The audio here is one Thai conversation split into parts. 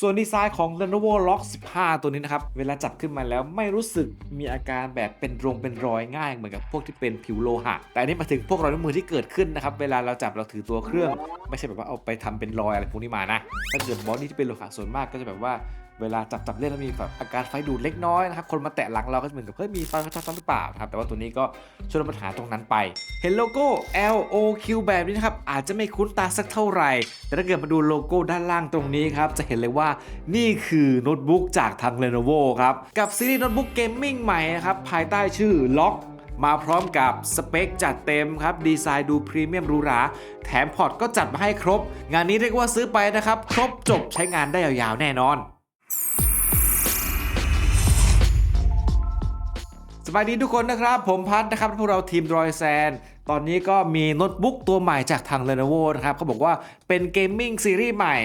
ส่วนดีไซน์ของ Lenovo Lock 15 ตัวนี้นะครับ เวลาจับขึ้นมาแล้วไม่รู้สึกมีอาการแบบเป็นรงเป็นรอยง่าย เหมือนกับพวกที่เป็นผิวโลหะ แต่อันนี้มาถึงพวกรอยนิ้วมือที่เกิดขึ้นนะครับ เวลาเราจับเราถือตัวเครื่อง ไม่ใช่แบบว่าเอาไปทำเป็นรอยอะไรพวกนี้มานะ ถ้าเกิดบอดี้ที่เป็นโลหะส่วนมากก็จะแบบว่า เวลาจับจับเล่นแล้วมีแบบอาการไฟดูดเล็กน้อยนะครับคนมาแตะหลังเราก็เหมือนกับเฮ้ยมีไฟฟ้าช็อตหรือเปล่านะครับแต่ว่าตัวนี้ก็ช่วยลดปัญหาตรงนั้นไป เห็นโลโก้ L O Q แบบนี้นะครับอาจจะไม่คุ้นตาสักเท่าไหร่ แต่ถ้าเกิดมาดูโลโก้ด้านล่างตรงนี้ครับจะเห็นเลยว่านี่คือโน้ตบุ๊กจากทาง Lenovo ครับกับซีรีส์โน้ตบุ๊กเกมมิ่งใหม่นะครับภายใต้ชื่อ Lock มาพร้อมกับสเปคจัดเต็มครับ ดีไซน์ดูพรีเมียมหรูหรา แถมพอร์ตก็จัดมาให้ครบ งานนี้เรียกว่าซื้อไปนะครับ ครบจบใช้งานได้ยาวๆแน่นอน วัสดีทุกคนนะครับ ผมพัทนะครับ พวกเราทีมดรอยแซน ตอนนี้ก็มีโน้ตบุ๊กตัวใหม่จากทาง Lenovo นะครับเขาบอกว่าเป็นเกมมิ่งซีรีส์ใหม่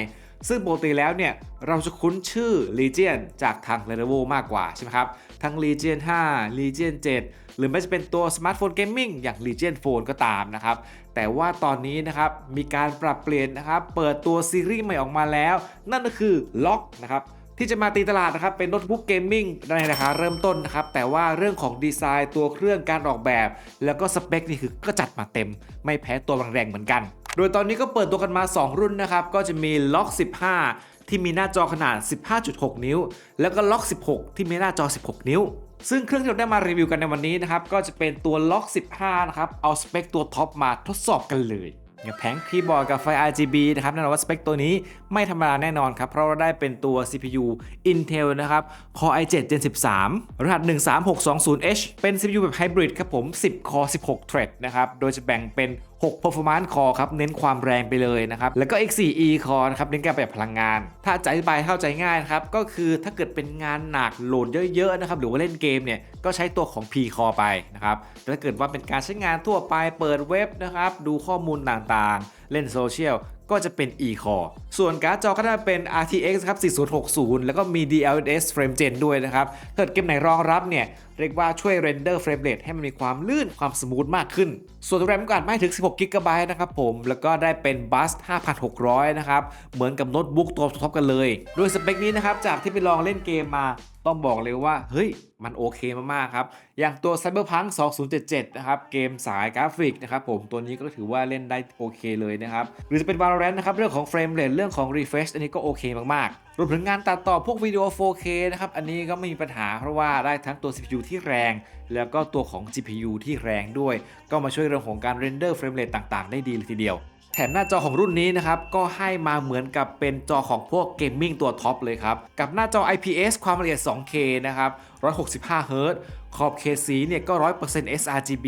ซึ่งปกติแล้วเนี่ย เราจะคุ้นชื่อ Legion จากทาง Lenovo มากกว่าใช่ไหมครับ ทั้ง Legion 5 Legion 7 หรือไม่จะเป็นตัวสมาร์ทโฟนเกมมิ่งอย่าง Legion Phone ก็ตามนะครับ แต่ว่าตอนนี้นะครับ มีการปรับเปลี่ยนนะครับ เปิดตัวซีรีส์ใหม่ออกมาแล้ว นั่นก็คือ Lock นะครับ ที่จะมาตีตลาดนะครับเป็นโน้ตบุ๊กเกมมิ่งในราคาเริ่มต้นนะครับแต่ว่าเรื่องของดีไซน์ตัวเครื่องการออกแบบ แล้วก็สเปคนี่คือก็จัดมาเต็ม ไม่แพ้ตัวแรงๆเหมือนกัน โดยตอนนี้ก็เปิดตัวกันมา 2 รุ่นนะครับก็จะมี Lock 15 ที่มีหน้าจอขนาด 15.6 นิ้ว แล้วก็ Lock 16 ที่มีหน้าจอ 16 นิ้วซึ่งเครื่องที่เราได้มารีวิวกันในวันนี้นะครับ ก็จะเป็นตัว Lock 15 นะครับ เอาสเปคตัวท็อปมาทดสอบกันเลย อย่างแผงคีย์บอร์ดกับไฟ RGB นะครับแน่นอนว่าสเปคตัวนี้ไม่ธรรมดาแน่นอนครับ เพราะเราได้เป็นตัว CPU Intel นะครับ Core i7 Gen 13 รหัส 13620H เป็น CPU แบบไฮบริดครับผม 10 Core 16 Thread นะครับ โดยจะแบ่งเป็น6 performance core ครับ เน้นความแรงไปเลยนะครับ แล้วก็ X4E core นะครับ เน้นการประหยัดพลังงาน ถ้าจะอธิบายเข้าใจง่ายครับ ก็คือถ้าเกิดเป็นงานหนักโหลดเยอะๆนะครับ หรือว่าเล่นเกมเนี่ย ก็ใช้ตัวของ P core ไปนะครับ แต่ถ้าเกิดว่าเป็นการใช้งานทั่วไป เปิดเว็บนะครับ ดูข้อมูลต่างๆ เล่นโซเชียล ก็จะเป็น e-core ส่วนการ์ดจอก็จะเป็น RTX ครับ 4060 แล้วก็มี DLSS Frame Gen ด้วยนะครับ ถ้าเกิดเกมไหนรองรับเนี่ย เรียกว่าช่วยเรนเดอร์เฟรมเรทให้มันมีความลื่นความสมูทมากขึ้น ส่วนแรมก็อาจไม่ถึง 16 g b นะครับผม แล้วก็ได้เป็นบัส5600 นะครับ เหมือนกับโน้ตบุ๊กตัวท็อปกันเลย โดยสเปคนี้นะครับ จากที่ไปลองเล่นเกมมาต้องบอกเลยว่า เฮ้ย มันโอเคมาก ๆ ครับ อย่างตัว Cyberpunk 2077 นะครับ เกมสายกราฟิกนะครับผม ตัวนี้ก็ถือว่าเล่นได้โอเคเลยนะครับ หรือจะเป็น Valorant นะครับ เรื่องของเฟรมเรทเรื่องของ refresh อันนี้ก็โอเคมาก ๆ รวมถึงงานตัดต่อพวกวิดีโอ 4K นะครับ อันนี้ก็ไม่มีปัญหาเพราะว่าได้ทั้งตัว CPU ที่แรง แล้วก็ตัวของ GPU ที่แรงด้วย ก็มาช่วยเรื่องของการเรนเดอร์เฟรมเรทต่าง ๆ ได้ดีเลยทีเดียว แถมหน้าจอของรุ่นนี้นะครับ ก็ให้มาเหมือนกับเป็นจอของพวกเกมมิ่งตัวท็อปเลยครับ กับหน้าจอ IPS ความละเอียด 2K นะครับ 165 Hz ขอบเขตสีเนี่ยก็ 100% sRGB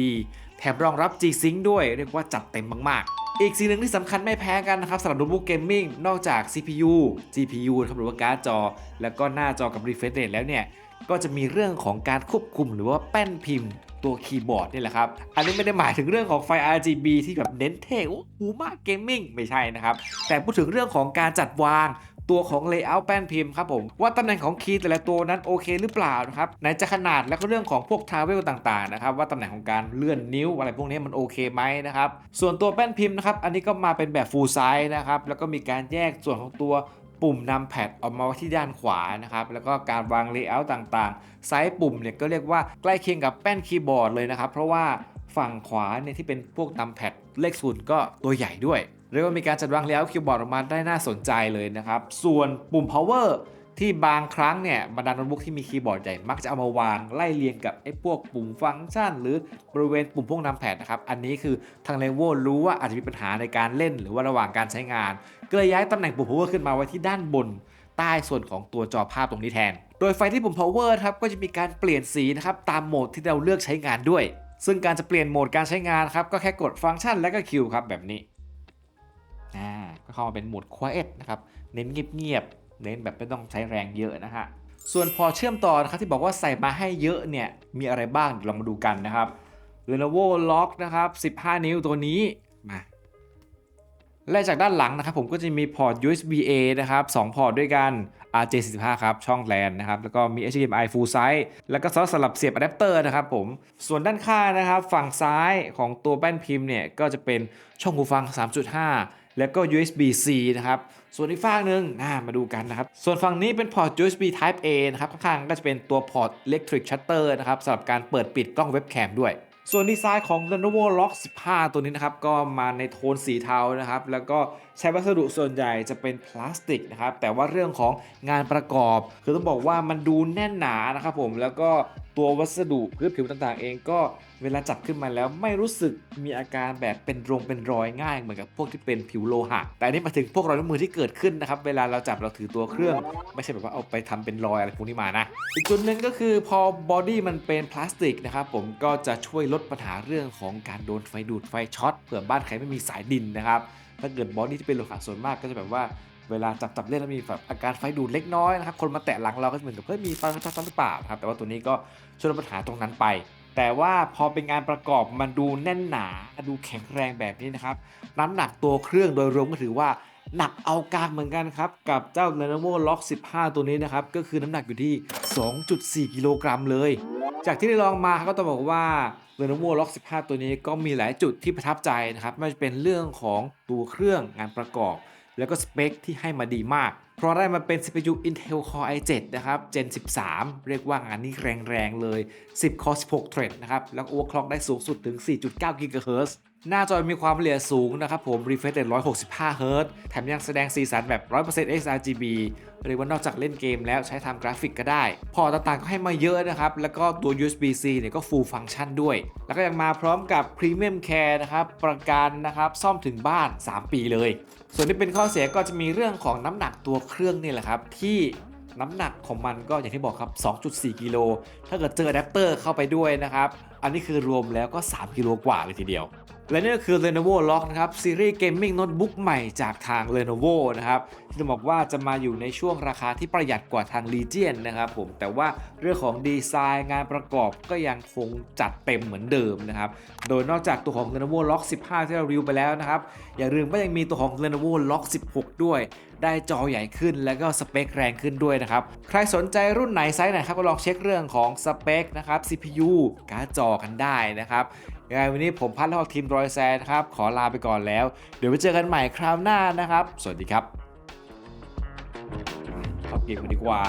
แถมรองรับ G-Sync ด้วย เรียกว่าจัดเต็มมาก ๆอีกสิ่งหนึ่งที่สำคัญไม่แพ้กันนะครับสำหรับโน้ตบุ๊กเกมมิ่งนอกจาก CPU GPU นะครับหรือว่าการ์ดจอ แล้วก็หน้าจอกับ refresh rate แล้วเนี่ย ก็จะมีเรื่องของการควบคุมหรือว่าแป้นพิมพ์ ตัวคีย์บอร์ดนี่แหละครับ อันนี้ไม่ได้หมายถึงเรื่องของไฟ RGB ที่แบบเน้นเท่โอ้โหมากเกมมิ่งไม่ใช่นะครับ แต่พูดถึงเรื่องของการจัดวางตัวของ Layout แป้นพิมพ์ครับผม ว่าตำแหน่งของคีย์แต่ละตัวนั้นโอเคหรือเปล่านะครับไหนจะขนาดแล้วก็เรื่องของพวกทาวเวลต่างๆนะครับว่าตำแหน่งของการเลื่อนนิ้วอะไรพวกนี้มันโอเคไหมนะครับส่วนตัวแป้นพิมพ์นะครับอันนี้ก็มาเป็นแบบ full size นะครับแล้วก็มีการแยกส่วนของตัว ปุ่มนำแพดออกมาไว้ที่ด้านขวานะครับ แล้วก็การวางเลเยอร์ต่างๆ ไซส์ปุ่มเนี่ยก็เรียกว่าใกล้เคียงกับแป้นคีย์บอร์ดเลยนะครับ เพราะว่าฝั่งขวาเนี่ยที่เป็นพวกนำแพดเลขศูนย์ก็ตัวใหญ่ด้วยเรียกว่ามีการจัดวางเลเยอร์คีย์บอร์ดออกมาได้น่าสนใจเลยนะครับ ส่วนปุ่ม power ที่บางครั้งเนี่ยบรรดาโน้ตบุ๊กที่มีคีย์บอร์ดใหญ่มักจะเอามาวางไล่เรียงกับไอ้พวกปุ่มฟังก์ชัน หรือบริเวณปุ่มพวกนำแพดนะครับอันนี้คือทางเลเวลรู้ว่าอาจจะมีปัญหาในการเล่น หรือว่าระหว่างการใช้งานก็เลยย้ายตำแหน่งปุ่ม power ขึ้นมาไว้ที่ด้านบน ใต้ส่วนของตัวจอภาพตรงนี้แทน โดยไฟที่ปุ่ม power ครับก็จะมีการเปลี่ยนสีนะครับตามโหมดที่เราเลือกใช้งานด้วย ซึ่งการจะเปลี่ยนโหมดการใช้งานครับก็แค่กดฟังก์ชันและก็คิวครับแบบนี้อ่าก็เข้ามาเป็นโหมด quiet นะครับเน้นเงียบ เน้นแบบไม่ต้องใช้แรงเยอะนะฮะส่วนพอเชื่อมต่อนะครับที่บอกว่าใส่มาให้เยอะเนี่ยมีอะไรบ้างเดี๋ยวเรามาดูกันนะครับ Lenovo Lock นะครับ 15 นิ้วตัวนี้มาและจากด้านหลังนะครับผมก็จะมีพอร์ต USB A นะครับ 2 พอร์ตด้วยกัน RJ45 ครับ ช่อง LAN นะครับ แล้วก็มี HDMI full size แล้วก็ซอสสลับเสียบอะแดปเตอร์นะครับผม ส่วนด้านข้างนะครับ ฝั่งซ้ายของตัวแป้นพิมพ์เนี่ย ก็จะเป็นช่องหูฟัง 3.5 แล้วก็ USB-C นะครับ ส่วนอีกฝั่งหนึ่งน่ามาดูกันนะครับ ส่วนฝั่งนี้เป็นพอร์ต USB Type A นะครับข้างๆก็จะเป็นตัวพอร์ต Electric Shutter นะครับสำหรับการเปิดปิดกล้องเว็บแคมด้วยส่วนดีไซน์ของ Lenovo Lock 15 ตัวนี้นะครับ ก็มาในโทนสีเทานะครับ แล้วก็ใช้วัสดุส่วนใหญ่จะเป็นพลาสติกนะครับ แต่ว่าเรื่องของงานประกอบ คือต้องบอกว่ามันดูแน่นหนานะครับผมแล้วก็ตัววัสดุพื้นผิวต่างๆ เองก็ เวลาจับขึ้นมาแล้วไม่รู้สึกมีอาการแบบเป็นรงเป็นรอยง่ายเหมือนกับพวกที่เป็นผิวโลหะ แต่อันนี่มาถึงพวกรอยนิ้วมือที่เกิดขึ้นนะครับเวลาเราจับเราถือตัวเครื่อง ไม่ใช่แบบว่าเอาไปทำเป็นรอยอะไรพวกนี้มานะ อีกจุดหนึ่งก็คือพอบอดี้มันเป็นพลาสติกนะครับผมก็จะช่วยลดปัญหาเรื่องของการโดนไฟดูดไฟช็อตเผื่อบ้านใครไม่มีสายดินนะครับถ้าเกิดบอดี้ที่เป็นโลหะส่วนมากก็จะแบบว่าเวลาจับจับเล่นแล้วมีแบบอาการไฟดูดเล็กน้อยนะครับคนมาแตะหลังเราก็จะเหมือนกับเฮ้ยมีไฟช็อตหรือเปล่าครับแต่ว่าตัวนี้ก็ช่วยลดปัญหาตรงนั้นไป แต่ว่าพอเป็นงานประกอบมันดูแน่นหนาดูแข็งแรงแบบนี้นะครับ น้ำหนักตัวเครื่องโดยรวมก็ถือว่าหนักเอาการเหมือนกันครับ กับเจ้า Lenovo Lock 15 ตัวนี้นะครับ ก็คือน้ำหนักอยู่ที่ 2.4 กิโลกรัมเลย จากที่ได้ลองมาก็ต้องบอกว่า Lenovo Lock 15 ตัวนี้ก็มีหลายจุดที่ประทับใจนะครับไม่ว่าจะเป็นเรื่องของตัวเครื่องงานประกอบ แล้วก็สเปคที่ให้มาดีมาก เพราะได้มาเป็น CPU Intel Core i7 นะครับ Gen 13 เรียกว่างานนี้แรงๆเลย 10 Core 16 Thread นะครับ แล้วโอเวอร์คล็อกได้สูงสุดถึง 4.9 GHz หน้าจอมีความละเอียดสูงนะครับผม refresh rate 165 Hz แถมยังแสดงสีสันแบบ 100% sRGB เรียกว่านอกจากเล่นเกมแล้วใช้ทำกราฟิกก็ได้ พอตต่างๆก็ให้มาเยอะนะครับ แล้วก็ตัว USB-C เนี่ยก็ full function ด้วย แล้วก็ยังมาพร้อมกับ Premium Care นะครับ ประกันนะครับซ่อมถึงบ้าน 3 ปีเลย ส่วนที่เป็นข้อเสียก็จะมีเรื่องของน้ำหนักตัวเครื่องนี่แหละครับที่น้ำหนักของมันก็อย่างที่บอกครับ 2.4 กิโล ถ้าเกิดเจออะแดปเตอร์เข้าไปด้วยนะครับ อันนี้คือรวมแล้วก็ 3 กิโลกว่าเลยทีเดียว และนี่ก็คือ Lenovo Lock นะครับ ซีรีส์เกมมิ่งโน้ตบุ๊กใหม่จากทาง Lenovo นะครับที่จะบอกว่าจะมาอยู่ในช่วงราคาที่ประหยัดกว่าทาง Legion นะครับผมแต่ว่าเรื่องของดีไซน์งานประกอบก็ยังคงจัดเต็มเหมือนเดิมนะครับโดยนอกจากตัวของ Lenovo Lock 15 ที่เรารีวิวไปแล้วนะครับอย่าลืมว่ายังมีตัวของ Lenovo Lock 16 ด้วย ได้จอใหญ่ขึ้นแล้วก็สเปคแรงขึ้นด้วยนะครับใครสนใจรุ่นไหนไซส์ไหนครับก็ลองเช็คเรื่องของสเปคนะครับ CPU การ์ดจอกันได้นะครับ ยังไงวันนี้ผมพัดแล้วก็ทีมรอยแซนครับ ขอลาไปก่อนแล้ว เดี๋ยวไปเจอกันใหม่คราวหน้านะครับ สวัสดีครับเข้าเกมดีกว่า